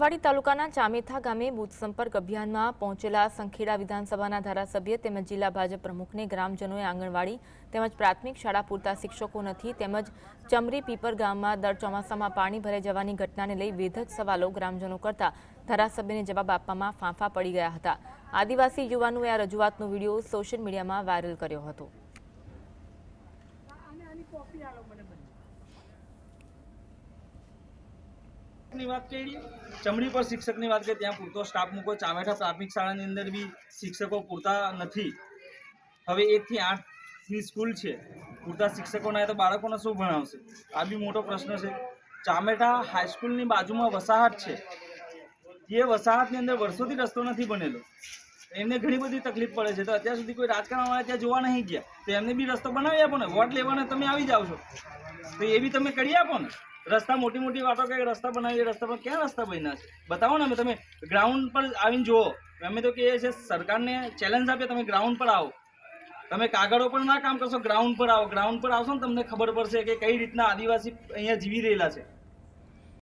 વાડી તાલુકાના ચામેથા ગામે બુથ સંપર્ક અભિયાનમાં પહોંચેલા સંખેડા વિધાનસભાના ધારાસભ્ય તેમજ જિલ્લા ભાજપ પ્રમુખને ગ્રામજનોએ આંગણવાડી તેમજ પ્રાથમિક શાળા પૂરતા શિક્ષકો નથી તેમજ ચમરી પીપર ગામમાં દર ચોમાસામાં પાણી ભરાઈ જવાની ઘટનાને લઈ વેધક સવાલો ગ્રામજનો કરતા ધારાસભ્યને જવાબ આપવામાં ફાંફા પડી ગયા હતા. આદિવાસી યુવાનોએ આ રજૂઆતનો વીડિયો સોશિયલ મીડિયામાં વાયરલ કર્યો હતો. ની વાત કરી, ચમડી પર શિક્ષકની વાત કરી, ત્યાં પૂરતો સ્ટાફ મૂકો ચામેઠા પ્રાથમિક શાળાની અંદર બી શિક્ષકો પૂરતા નથી. હવે એકથી આઠની સ્કૂલ છે, પૂરતા શિક્ષકો ના તો બાળકોને શું ભણાવશે? આ બી મોટો પ્રશ્ન છે. ચામેઠા હાઈસ્કૂલની બાજુમાં વસાહત છે. એ વસાહતની અંદર વર્ષોથી રસ્તો નથી બનેલો. એમને ઘણી બધી તકલીફ પડે છે. તો અત્યાર સુધી કોઈ રાજકારણવાળા ત્યાં જોવા નહીં ગયા. તો એમને બી રસ્તો બનાવી આપો ને. વોટ લેવાને તમે આવી જાઓ છો. તો એ બી તમે કરી આપો ને. રસ્તા, મોટી મોટી વાતો કે રસ્તા બનાવીએ, રસ્તા પર ક્યાં રસ્તા બન્યા છે? બતાવો ને અમે, તમે ગ્રાઉન્ડ પર આવીને જુઓ. અમે તો કહીએ છીએ, સરકારને ચેલેન્જ આપીએ, તમે ગ્રાઉન્ડ પર આવો. તમે કાગળો પર ના કામ કરશો ગ્રાઉન્ડ પર આવો. ગ્રાઉન્ડ પર આવશો ને તમને ખબર પડશે કે કઈ રીતના આદિવાસી અહીંયા જીવી રહેલા છે.